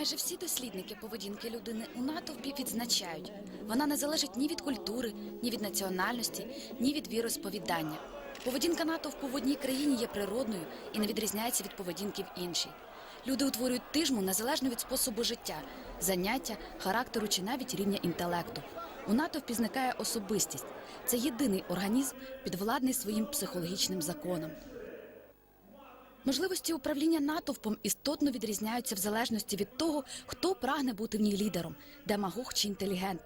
Майже всі дослідники поведінки людини у натовпі відзначають, вона не залежить ні від культури, ні від національності, ні від віросповідання. Поведінка натовпу в одній країні є природною і не відрізняється від поведінки в іншій. Люди утворюють тижму незалежно від способу життя, заняття, характеру чи навіть рівня інтелекту. У натовпі зникає особистість. Це єдиний організм, підвладний своїм психологічним законам. Можливості управління натовпом істотно відрізняються в залежності від того, хто прагне бути в ній лідером, демагог чи інтелігент.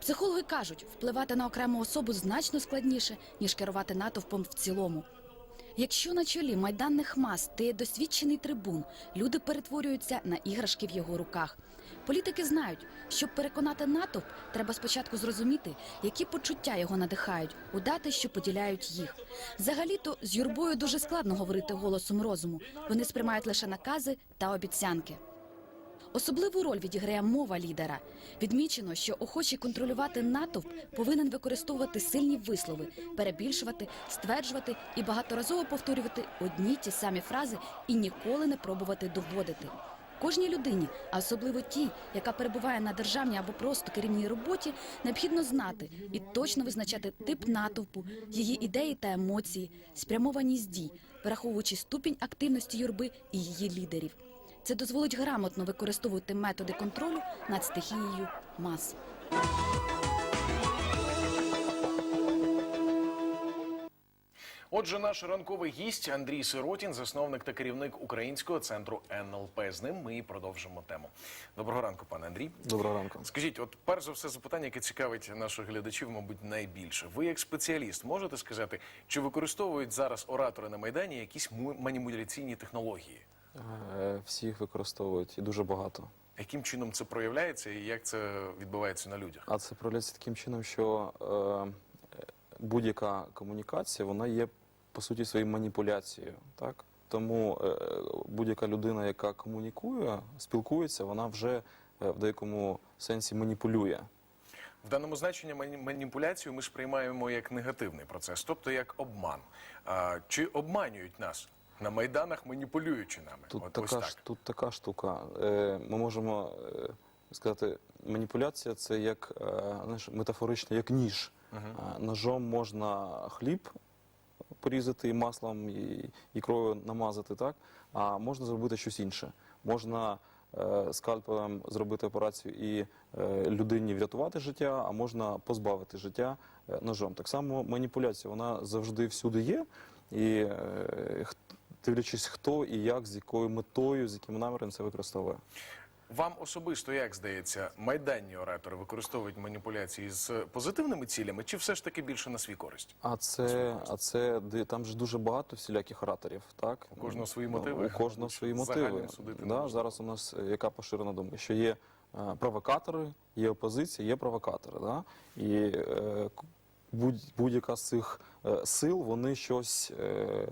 Психологи кажуть, впливати на окрему особу значно складніше, ніж керувати натовпом в цілому. Якщо на чолі майданних мас стає досвідчений трибун, люди перетворюються на іграшки в його руках. Політики знають, щоб переконати натовп, треба спочатку зрозуміти, які почуття його надихають, удати, що поділяють їх. Взагалі-то з юрбою дуже складно говорити голосом розуму. Вони сприймають лише накази та обіцянки. Особливу роль відіграє мова лідера. Відмічено, що охочий контролювати натовп повинен використовувати сильні вислови, перебільшувати, стверджувати і багаторазово повторювати одні ті самі фрази і ніколи не пробувати доводити. Кожній людині, а особливо тій, яка перебуває на державній або просто керівній роботі, необхідно знати і точно визначати тип натовпу, її ідеї та емоції, спрямованість дій, враховуючи ступінь активності юрби і її лідерів. Це дозволить грамотно використовувати методи контролю над стихією мас. Отже, наш ранковий гість Андрій Сиротін, засновник та керівник українського центру НЛП. З ним ми і продовжимо тему. Доброго ранку, пане Андрій. Доброго ранку. Скажіть, от перш за все запитання, яке цікавить наших глядачів, мабуть, найбільше. Ви, як спеціаліст, можете сказати, чи використовують зараз оратори на майдані якісь маніпуляційні технології? Е, Всі використовують і дуже багато. Яким чином це проявляється і як це відбувається на людях? А це проявляється таким чином, що е, будь-яка комунікація вона є по суті своєю маніпуляцією. Так? Тому е, будь-яка людина, яка комунікує, спілкується, вона вже е, в деякому сенсі маніпулює. В даному значенні мані- маніпуляцію ми сприймаємо як негативний процес, тобто як обман. А, чи обманюють нас на майданах, маніпулюючи нами? Тут От ось така, так. ж, тут така штука. Е, ми можемо е, сказати, маніпуляція це як е, знаєш, метафорично, як ніж. Е, ножом можна хліб порізати і маслом і ікрою намазати, так? А можна зробити щось інше. Можна е, скальпелем зробити операцію і е, людині врятувати життя, а можна позбавити життя ножом. Так само маніпуляція, вона завжди всюди є. І е, дивлячись, хто і як, з якою метою, з яким наміром це використовує. Вам особисто як здається, майданні оратори використовують маніпуляції з позитивними цілями, чи все ж таки більше на свій користь? А це, а це там же дуже багато всіляких ораторів, так? У кожного свої мотиви. У кожного свої мотиви. судити Да, зараз у нас е, яка поширена думка, що є е, провокатори, є опозиція, є провокатори. Да? І е, будь, будь-яка з цих е, сил вони щось. Е,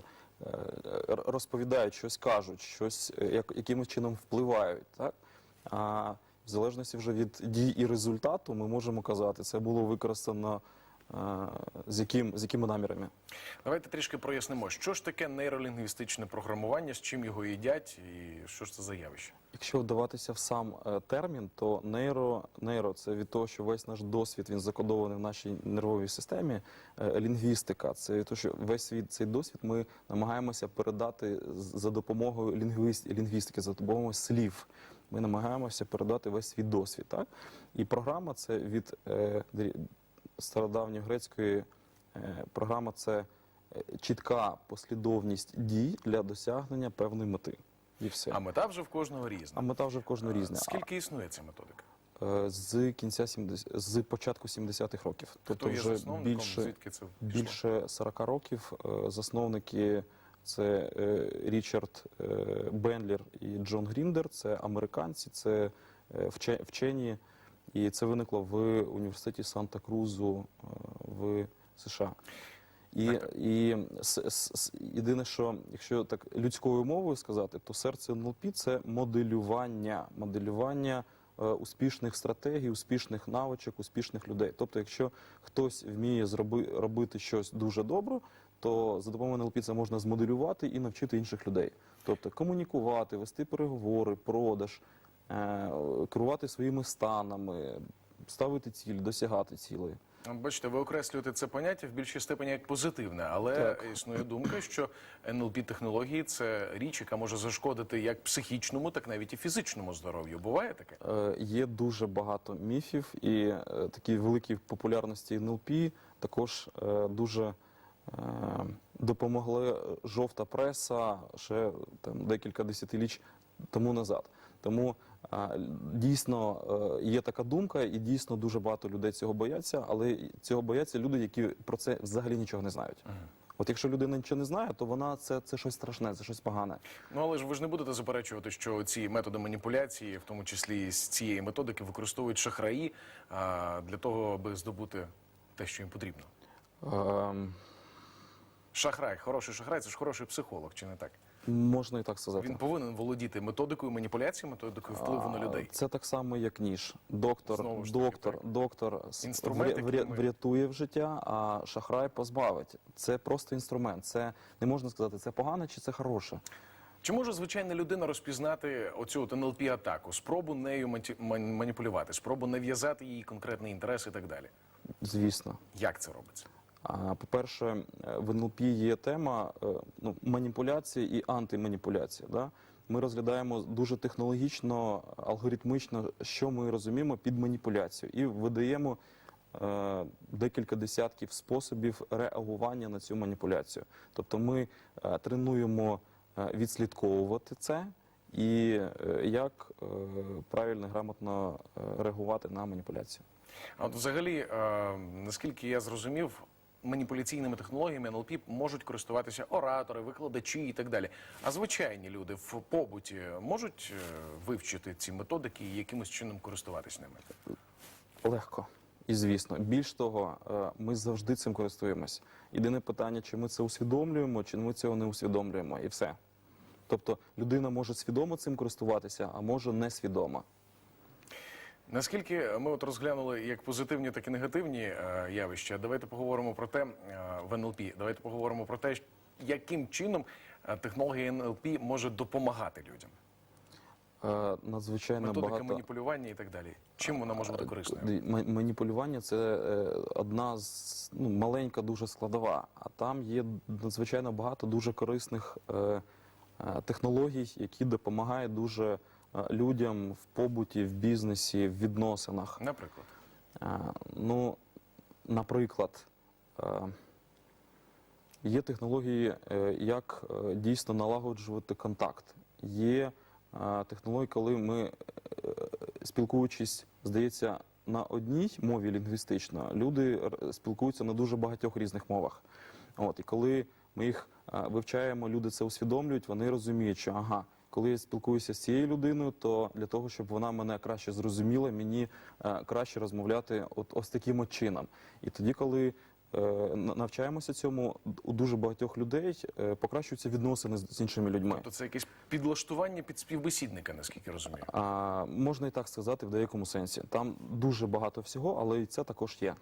розповідають, щось кажуть, щось е, як, якимось чином впливають. Так? А в залежності вже від дій і результату ми можемо казати, це було використано е, з, яким, з якими намірами. Давайте трішки прояснимо, що ж таке нейролінгвістичне програмування, з чим його їдять, і що ж це за явище? Якщо вдаватися в сам е, термін, то нейро, нейро це від того, що весь наш досвід він закодований в нашій нервовій системі. Е, Лінгвістика це від того, що весь свій цей досвід ми намагаємося передати за допомогою лінгвіст, лінгвістики, за допомогою слів. Ми намагаємося передати весь свій досвід. Так? І програма це від е, стародавньогрецької е, програма це е, чітка послідовність дій для досягнення певної мети. І все. А мета вже в кожного різна. А мета вже в кожного різна. Скільки існує ця методика? Е, з кінця 70, з початку 70-х років. Тобто Хто є вже більше, звідки це пішло? більше 40 років. Е, Засновники це е, Річард е, Бендлер і Джон Гріндер. Це американці, це е, вчені. І це виникло в університеті Санта-Крузу е, в США. І, Так. і с, с, с- єдине, що якщо так людською мовою сказати, то серце НЛП – це моделювання, моделювання е, успішних стратегій, успішних навичок, успішних людей. Тобто, якщо хтось вміє зроби, робити щось дуже добре, то за допомогою НЛП це можна змоделювати і навчити інших людей. Тобто комунікувати, вести переговори, продаж. Е, керувати своїми станами, ставити цілі, досягати цілей. Бачите, ви окреслюєте це поняття в більшій степені як позитивне, але Так. існує думка, що НЛП технології це річ, яка може зашкодити як психічному, так навіть і фізичному здоров'ю. Буває таке? Е, Є дуже багато міфів, і е, такі великі популярності НЛП також е, дуже е, допомогли жовта преса ще там декілька десятиліть тому назад. Тому дійсно е, є така думка, і дійсно дуже багато людей цього бояться, але цього бояться люди, які про це взагалі нічого не знають. От якщо людина нічого не знає, то вона це, це щось страшне, це щось погане. Ну але ж ви ж не будете заперечувати, що ці методи маніпуляції, в тому числі з цієї методики, використовують шахраї а, для того, аби здобути те, що їм потрібно. Ем, Шахрай, хороший шахрай, це ж хороший психолог, чи не так? Можна і так сказати. Він повинен володіти методикою маніпуляції, методикою впливу на людей. Це так само, як ніж. Доктор, Знову ж таки, доктор, так. доктор Інструмент, вря- який ми- врятує в життя, а шахрай позбавить. Це просто інструмент. Це не можна сказати, це погане чи це хороше. Чи може звичайна людина розпізнати оцю от НЛП атаку, спробу нею маті- ман- маніпулювати, спробу нав'язати їй конкретний інтерес і так далі? Звісно. Як це робиться? По-перше, е, в НЛП є тема е, ну, маніпуляції і антиманіпуляції. Да? Ми розглядаємо дуже технологічно, алгоритмічно, що ми розуміємо під маніпуляцією, і видаємо е, декілька десятків способів реагування на цю маніпуляцію. Тобто ми е, тренуємо е, відслідковувати це і е, як е, правильно грамотно е, реагувати на маніпуляцію. А от взагалі, е, наскільки я зрозумів, маніпуляційними технологіями НЛП можуть користуватися оратори, викладачі і так далі. А звичайні люди в побуті можуть е, вивчити ці методики і якимось чином користуватись ними? Легко. І звісно, більш того, е, ми завжди цим користуємось. Єдине питання, чи ми це усвідомлюємо, чи ми цього не усвідомлюємо, і все. Тобто людина може свідомо цим користуватися, а може несвідомо. Наскільки ми от розглянули як позитивні, так і негативні е, явища, давайте поговоримо про те е, в НЛП. Давайте поговоримо про те, яким чином е, технологія НЛП може допомагати людям. Надзвичайно Методика багато маніпулювання і так далі. Чим вона може бути корисною? Маніпулювання це одна з ну, маленька дуже складова, а там є надзвичайно багато дуже корисних е, технологій, які допомагають дуже людям в побуті, в бізнесі, в відносинах. Наприклад, Е, Ну, наприклад, е, є технології, е, як е, дійсно налагоджувати контакт. Є е, технології, коли ми, е, спілкуючись, здається, на одній мові лінгвістично, люди спілкуються на дуже багатьох різних мовах. От, і коли ми їх е, вивчаємо, люди це усвідомлюють, вони розуміють, що ага, коли я спілкуюся з цією людиною, то для того, щоб вона мене краще зрозуміла, мені е, краще розмовляти от ось таким от чином. І тоді, коли е, навчаємося цьому, у дуже багатьох людей е, покращуються відносини з іншими людьми. тобто це якесь підлаштування під співбесідника, наскільки розумію. А, можна і так сказати в деякому сенсі. Там дуже багато всього, але і це також є.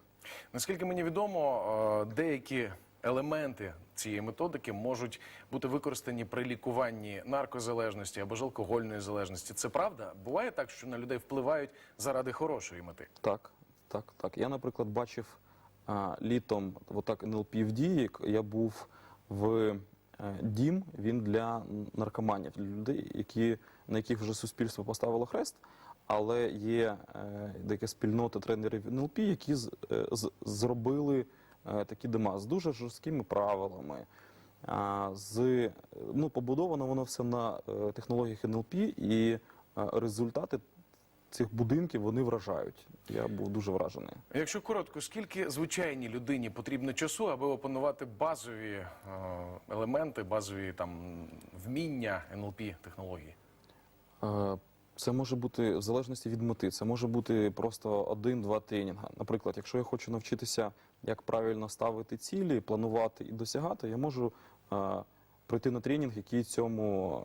Наскільки мені відомо, деякі елементи цієї методики можуть бути використані при лікуванні наркозалежності або ж алкогольної залежності. Це правда? Буває так, що на людей впливають заради хорошої мети. Так, так, так. Я, наприклад, бачив а, літом отак НЛП в дії. Я був в е, дім. Він для наркоманів, для людей, які на яких вже суспільство поставило хрест. Але є е, деяка спільнота тренерів НЛП, які з, е, з- зробили такі дома з дуже жорсткими правилами. З, е, ну, побудовано воно все на е, технологіях НЛП, і е, результати цих будинків вони вражають. Я був дуже вражений. Якщо коротко, скільки звичайній людині потрібно часу, аби опанувати базові е, елементи, базові там вміння НЛП технології? Це може бути в залежності від мети. Це може бути просто один-два тренінга. Наприклад, якщо я хочу навчитися, як правильно ставити цілі, планувати і досягати, я можу е, прийти на тренінг, який цьому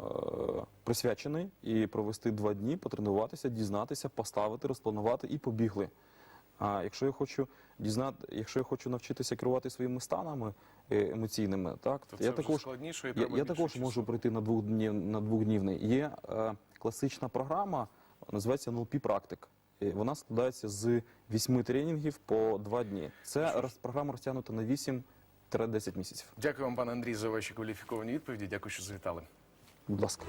е, присвячений, і провести два дні, потренуватися, дізнатися, поставити, розпланувати і побігли. А якщо я хочу дізнати, якщо я хочу навчитися керувати своїми станами е, емоційними, так То я також я, я також можу прийти на двохднів на двохднівний. Є е, класична програма називається NLP практик. Вона складається з вісьми тренінгів по два дні. Це роз- програма розтягнута на 8-10 місяців. Дякую вам, пане Андрій, за ваші кваліфіковані відповіді. Дякую, що завітали. Будь ласка.